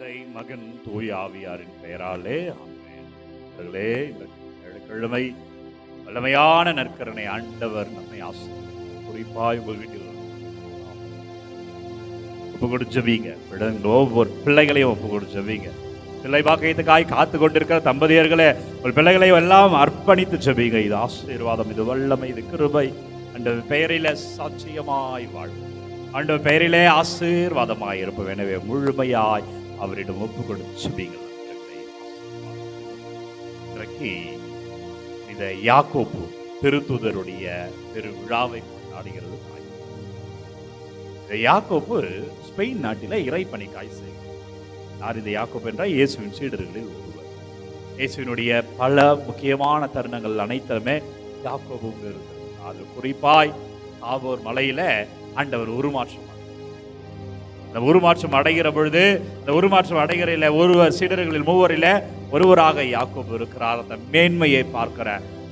தந்தை மகன் தூய் ஆவியாரின் பெயராலே ஆமென். அவர்களே கிழமை வல்லமையான நற்கரனை ஆண்டவர் நம்மை ஆசிரியர் குறிப்பாய் உங்கள் வீட்டில் ஒப்பு கொடுத்து ஒவ்வொரு பிள்ளைகளையும் ஒப்பு கொடுத்து ஜெபிங்க பிள்ளை பாக்கியத்துக்காய் காத்து கொண்டிருக்கிற தம்பதியர்களே உங்கள் பிள்ளைகளையும் எல்லாம் அர்ப்பணித்து ஜெபிங்க இது ஆசீர்வாதம் இது வல்லமை இது கிருபை. அந்த பெயரில சாட்சியமாய் வாழ்வு அந்த பெயரிலே ஆசீர்வாதமாய் இருப்போம். எனவே முழுமையாய் அவரிடம் ஒப்பு கொடுத்து இன்றைக்கு இந்த யாக்கோப்பு திருத்துதருடைய திரு விழாவை கொண்டாடுகிறது. இந்த யாக்கோப்பு ஸ்பெயின் நாட்டில இறைப்பணிக்காய் செய்கிறார். யார் இந்த யாக்கோப்பு என்றால்? இயேசுவின் சீடர்களில் ஒருவர். இயேசுவினுடைய பல முக்கியமான தருணங்கள் அனைத்துமே யாக்கோபும் இருந்தது அது குறிப்பாய் ஆவோர் மலையில் ஆண்டவர் உருமாற்றம் இந்த உருமாற்றம் அடைகிற பொழுது இந்த உருமாற்றம் அடைகிற ஒருவர் சீடர்களில் மூவரில் ஒருவராக யாக்கோபு இருக்கிறார். அந்த மேன்மையை பார்க்கிற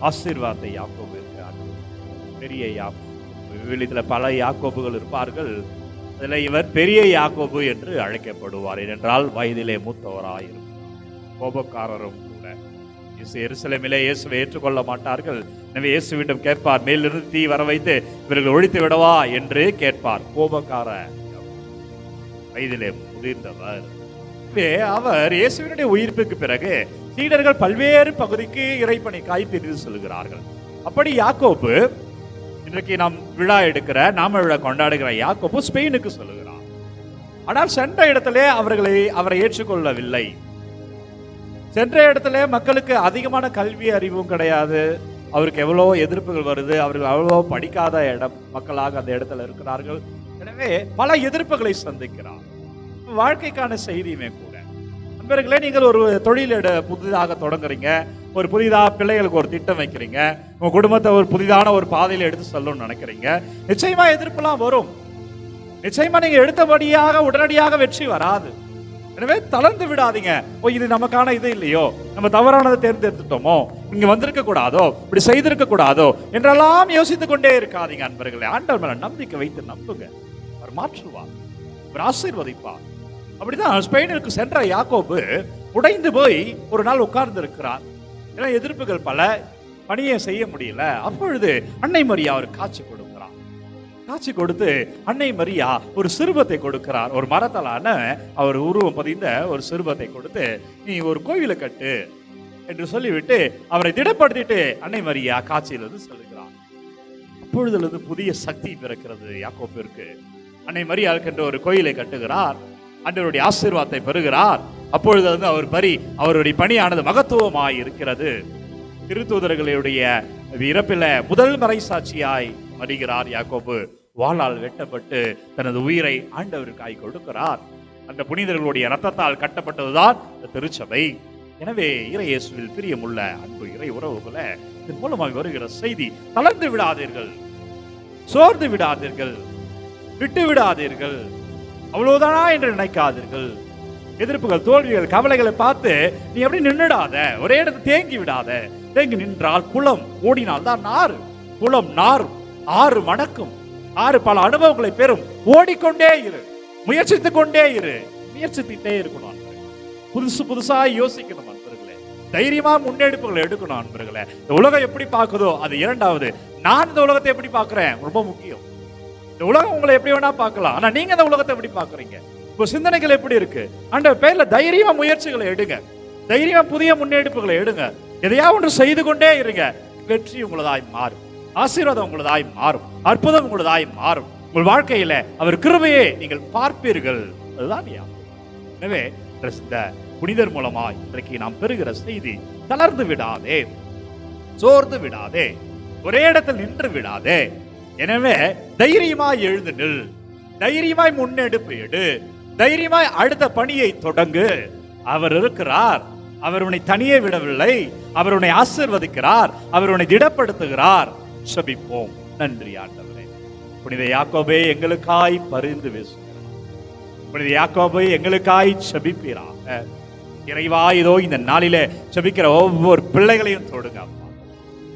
ஆசீர்வாதத்தை யாக்கோபு இருக்கிறார். பெரிய யாக்கோபு. விவிலியத்தில் பல யாக்கோபுகள் இருப்பார்கள். அதில் இவர் பெரிய யாக்கோபு என்று அழைக்கப்படுவார். ஏனென்றால் வயதிலே மூத்தவராயிருக்கும் கோபக்காரரும் கூட. இயேசு எருசலமிலே இயேசுவை ஏற்றுக்கொள்ள மாட்டார்கள். எனவே இயேசுவிடம் கேட்பார். மேலிருந்து தீ வர வைத்து இவர்கள் ஒழித்து விடவா என்று கேட்பார். கோபக்கார வயதிலே முதிர்ந்தவர். அவர் இயேசுவினுடைய உயிர்ப்புக்கு பிறகு சீடர்கள் பல்வேறு பகுதிக்கு இறைப்பணிக்காய் பிரிந்து செல்கிறார்கள் அப்படி யாக்கோப்பு இன்றைக்கு நாம் விழா எடுக்கிற நாம விழா கொண்டாடுகிற யாக்கோப்பு ஸ்பெயினுக்கு சொல்லுகிறார். ஆனால் சென்ற இடத்திலே அவர்களை அவரை ஏற்றுக்கொள்ளவில்லை. சென்ற இடத்துல மக்களுக்கு அதிகமான கல்வி அறிவும் கிடையாது. அவருக்கு எவ்வளோ எதிர்ப்புகள் வருது அவர்கள் அவ்வளோ படிக்காத இடம் மக்களாக அந்த இடத்துல இருக்கிறார்கள். எனவே பல எதிர்ப்புகளை சந்திக்கிறார். வாழ்க்கைக்கான செய்தியுமே கூட. நண்பர்களே நீங்கள் ஒரு தொழிலிட புதிதாக தொடங்குறீங்க. ஒரு புதிதாக பிள்ளைகளுக்கு ஒரு திட்டம் வைக்கிறீங்க. உங்க குடும்பத்தை ஒரு புதிதான ஒரு பாதையில் எடுத்து செல்லணும்னு நினைக்கிறீங்க. நிச்சயமா எதிர்ப்புலாம் வரும். நிச்சயமா நீங்க எடுத்தபடியாக உடனடியாக வெற்றி வராது. எனவே தளர்ந்து விடாதீங்க. ஓ இது நமக்கான இது இல்லையோ? நம்ம தவறானதை தேர்ந்தெடுத்துட்டோமோ? இங்க வந்திருக்க கூடாதோ? இப்படி செய்திருக்க கூடாதோ? என்றெல்லாம் யோசித்துக் கொண்டே இருக்காதீங்க அன்பர்களே. ஆண்டவர் மேல நம்பிக்கை வைத்து நம்புங்க. அவர் மாற்றுவார். அவர் ஆசீர்வதிப்பார். அப்படிதான் ஸ்பெயினுக்கு சென்ற யாக்கோபு உடைந்து போய் ஒரு நாள் உட்கார்ந்து இருக்கிறார் ஏன்னா எதிர்ப்புகள் பல பணியை செய்ய முடியல. அப்பொழுது அன்னை மரியா அவர் காட்சி கொடுக்கிறார். காட்சி கொடுத்து அன்னை மரியா ஒரு சிறுபத்தை கொடுக்கிறார். ஒரு மரத்தலான அவர் உருவம் பதிந்த ஒரு சிறுபத்தை கொடுத்து நீ ஒரு கோவிலை கட்டு என்று சொல்லிவிட்டு அவரை திடப்படுத்திட்டு அன்னை மரியா காட்சியிலிருந்து செல்கிறார். அப்பொழுதுலேருந்து புதிய சக்தி பிறக்கிறது யாக்கோப்பிற்கு அன்னை மரியாவுக்கு என்று ஒரு கோயிலை கட்டுகிறார். அன்றவருடைய ஆசீர்வாதத்தை பெறுகிறார். அப்பொழுது வந்து அவர் பரி அவருடைய பணியானது மகத்துவமாய் இருக்கிறது. திருத்தூதர்களுடைய இறப்பில முதல் மறை சாட்சியாய் வருகிறார் யாக்கோபு. வாளால் வெட்டப்பட்டு தனது உயிரை ஆண்டவருக்காய் கொடுக்கிறார். அந்த புனிதர்களுடைய ரத்தத்தால் கட்டப்பட்டதுதான் இந்த திருச்சபை. எனவே இறையேசுவில் பிரியமுள்ள அன்பு இறை உறவுகள இதன் மூலமாக வருகிற செய்தி தளர்ந்து விடாதீர்கள். சோர்ந்து விடாதீர்கள். விட்டு விடாதீர்கள் அவ்வளவுதானா என்று நினைக்காதீர்கள். எதிர்ப்புகள் தோல்விகள் கவலைகளை பார்த்து நீ எப்படி நின்னுடாத. ஒரே இடத்துல தேங்கி விடாத. தேங்கி நின்றால் குளம் ஓடினால் தான் நாறு. குளம் நாறு ஆறு மணக்கும் ஆறு பல அனுபவங்களை பெறும். ஓடிக்கொண்டே இரு. முயற்சித்துக் கொண்டே இரு. முயற்சித்துட்டே இருக்கணும் அன்பர்களே. புதுசு புதுசா யோசிக்கணும் அன்பர்களே தைரியமா முன்னெடுப்புகளை எடுக்கணும் அன்பர்களே இந்த உலகம் எப்படி பார்க்குதோ அது இரண்டாவது. நான் இந்த உலகத்தை எப்படி பார்க்குறேன்? ரொம்ப முக்கியம். இந்த உலகம் உங்களை எப்படி வேணா பார்க்கலாம். ஆனா நீங்க இந்த உலகத்தை எப்படி பாக்குறீங்க இப்போ சிந்தனைகள் எப்படி இருக்கு? அந்த பேர்ல தைரியமா முயற்சிகளை எடுங்க. தைரியமா புதிய முன்னெடுப்புகளை எடுங்க. எதையா ஒன்று செய்து கொண்டே இருங்க. வெற்றி உங்களதாய் மாறும். ஆசீர்வாதம் உங்களதாய் மாறும். அற்புதம் உங்களதாய் மாறும். உங்கள் வாழ்க்கையில அவர் கிருபையை நீங்கள் பார்ப்பீர்கள். அதுதான் யா எனவே இந்த புனிதர் மூலமாய் இன்றைக்கு நாம் பெறுகிற செய்தி தளர்ந்து விடாதே. சோர்ந்து விடாதே. ஒரே இடத்தில் நின்று விடாதே. எனவே தைரியமாய் எழுந்து நில். தைரியமாய் முன்னெடுப்பு எடு. தைரியமாய் அடுத்த பணியை தொடங்கு. அவர் இருக்கிறார். அவர் உன்னை தனியே விடவில்லை. அவர் உன்னை ஆசிர்வதிக்கிறார். அவர் உன்னை திடப்படுத்துகிறார். சபிப்போம். நன்றி ஆண்டவரே. புனித யாக்கோபே எங்களுக்காய் பரிந்து பேசுகிறார் புனித யாக்கோபே எங்களுக்காய் சபிப்பீராக. இறைவா இதோ இந்த நாளிலே சபிக்கிற ஒவ்வொரு பிள்ளைகளையும் தொடுங்க அப்பா.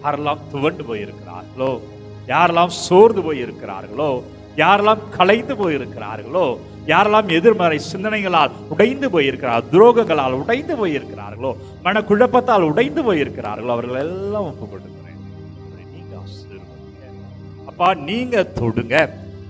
யாரெல்லாம் துவண்டு போயிருக்கிறார்களோ. யாரெல்லாம் சோர்ந்து போயிருக்கிறார்களோ யாரெல்லாம் கலைந்து போயிருக்கிறார்களோ யாரெல்லாம் எதிர்மறை சிந்தனைகளால் உடைந்து போயிருக்கிறார் துரோகங்களால் உடைந்து போயிருக்கிறார்களோ மனக்குழப்பத்தால் உடைந்து போயிருக்கிறார்களோ அவர்கள் எல்லாம் ஒப்பு கொடுக்கிறேன் நீங்க அப்பா நீங்க தொடுங்க.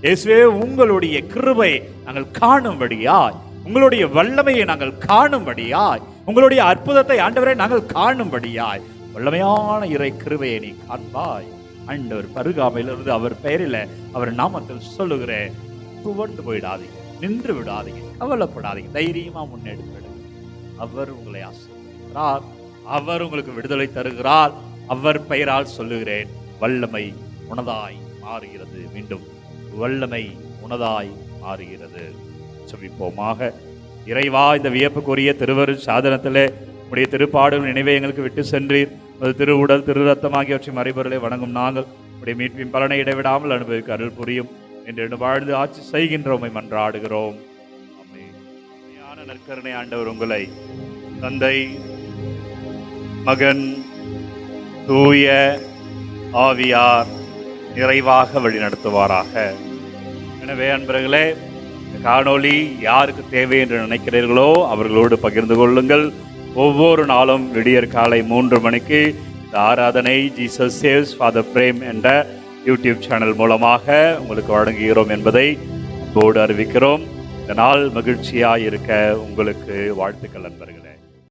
இயேசுவே உங்களுடைய கிருபை நாங்கள் காணும்படியாய் உங்களுடைய வல்லமையை நாங்கள் காணும்படியாய் உங்களுடைய அற்புதத்தை ஆண்டவரை நாங்கள் காணும்படியாய் வல்லமையான இறை கிருபையை நீ காண்பாய். ஆண்டவர் பருகாமையிலிருந்து அவர் பெயரில் அவர் நாமத்தில் சொல்லுகிறேன் துவண்டு போயிடாதீங்க நின்று விடாதீங்க கவலைப்படாதீங்க தைரியமா முன்னெடுப்பிடுங்க அவர் உங்களை ஆசீர்வதிக்கிறார் அவர் உங்களுக்கு விடுதலை தருகிறார் அவர் பெயரால் சொல்லுகிறேன் வல்லமை உனதாய் மாறுகிறது மீண்டும் வல்லமை உனதாய் மாறுகிறது. செவிப்போமாக இறைவா இந்த வியப்புக்குரிய திருவரு சாதனத்திலே உடைய திருப்பாடும் நினைவை எங்களுக்கு விட்டு சென்றீர். உமது திரு உடல் திரு ரத்தம் ஆகியவற்றின் மறைபொருளை வணங்கும் நாங்கள் உடைய மீட்பின் பலனை இடைவிடாமல் அனுபவிக்க அருள் புரியும். என்று வாழ்ந்து ஆட்சி செய்கின்றோமை மன்றாடுகிறோம். நற்கருணை ஆண்டவர் உங்களை தந்தை மகன் தூய ஆவியார் நிறைவாக வழிநடத்துவாராக. எனவே அன்பர்களே காணொளி யாருக்கு தேவை என்று நினைக்கிறீர்களோ அவர்களோடு பகிர்ந்து கொள்ளுங்கள். ஒவ்வொரு நாளும் விடியற் காலை மூன்று மணிக்கு இந்த ஆராதனை ஜீசஸ் சேவ்ஸ் ஃபாதர் பிரேம் என்ற யூடியூப் சேனல் மூலமாக உங்களுக்கு வழங்குகிறோம் என்பதை போர்டு அறிவிக்கிறோம். இந்த நாள் மகிழ்ச்சியாக இருக்க உங்களுக்கு வாழ்த்துக்கள் நண்பர்களே.